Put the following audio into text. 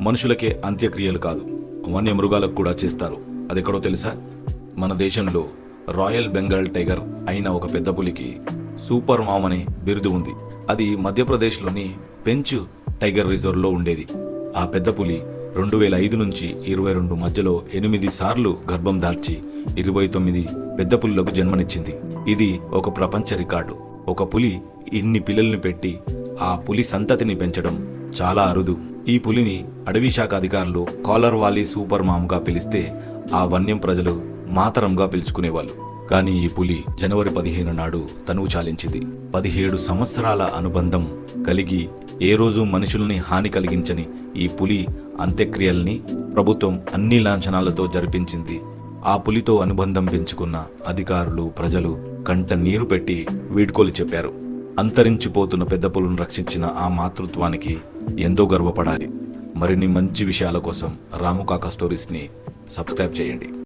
మనుషులకే అంత్యక్రియలు కాదు వన్యమృగాలకు కూడా చేస్తారు. అదెక్కడో తెలుసా? మన దేశంలో రాయల్ బెంగాల్ టైగర్ అయిన ఒక పెద్ద పులికి సూపర్ మామ్ అనే బిరుదు ఉంది. అది మధ్యప్రదేశ్లోని పెంచ్ టైగర్ రిజర్వ్లో ఉండేది. ఆ పెద్ద పులి రెండు వేల ఐదు నుంచి ఇరవై రెండు మధ్యలో ఎనిమిది సార్లు గర్భం దాల్చి ఇరవై తొమ్మిది పెద్ద పులులకు జన్మనిచ్చింది. ఇది ఒక ప్రపంచ రికార్డు. ఒక పులి ఇన్ని పిల్లల్ని పెట్టి ఆ పులి సంతతిని పెంచడం చాలా అరుదు. ఈ పులిని అడవి శాఖ అధికారులు కాలర్ వాలీ సూపర్ మామ్గా పిలిస్తే ఆ వన్యం ప్రజలు మాతరంగా పిలుచుకునేవాళ్ళు. కానీ ఈ పులి జనవరి పదిహేను నాడు తనువు చాలించింది. పదిహేడు సంవత్సరాల అనుబంధం కలిగి ఏ రోజు మనుషుల్ని హాని కలిగించని ఈ పులి అంత్యక్రియల్ని ప్రభుత్వం అన్ని లాంఛనాలతో జరిపించింది. ఆ పులితో అనుబంధం పెంచుకున్న అధికారులు ప్రజలు కంట నీరు పెట్టి వీడ్కోలు చెప్పారు. అంతరించిపోతున్న పెద్ద పులును రక్షించిన ఆ మాతృత్వానికి ఎంతో గర్వపడాలి. మరిన్ని మంచి విషయాల కోసం రాముకాక స్టోరీస్ని సబ్స్క్రైబ్ చేయండి.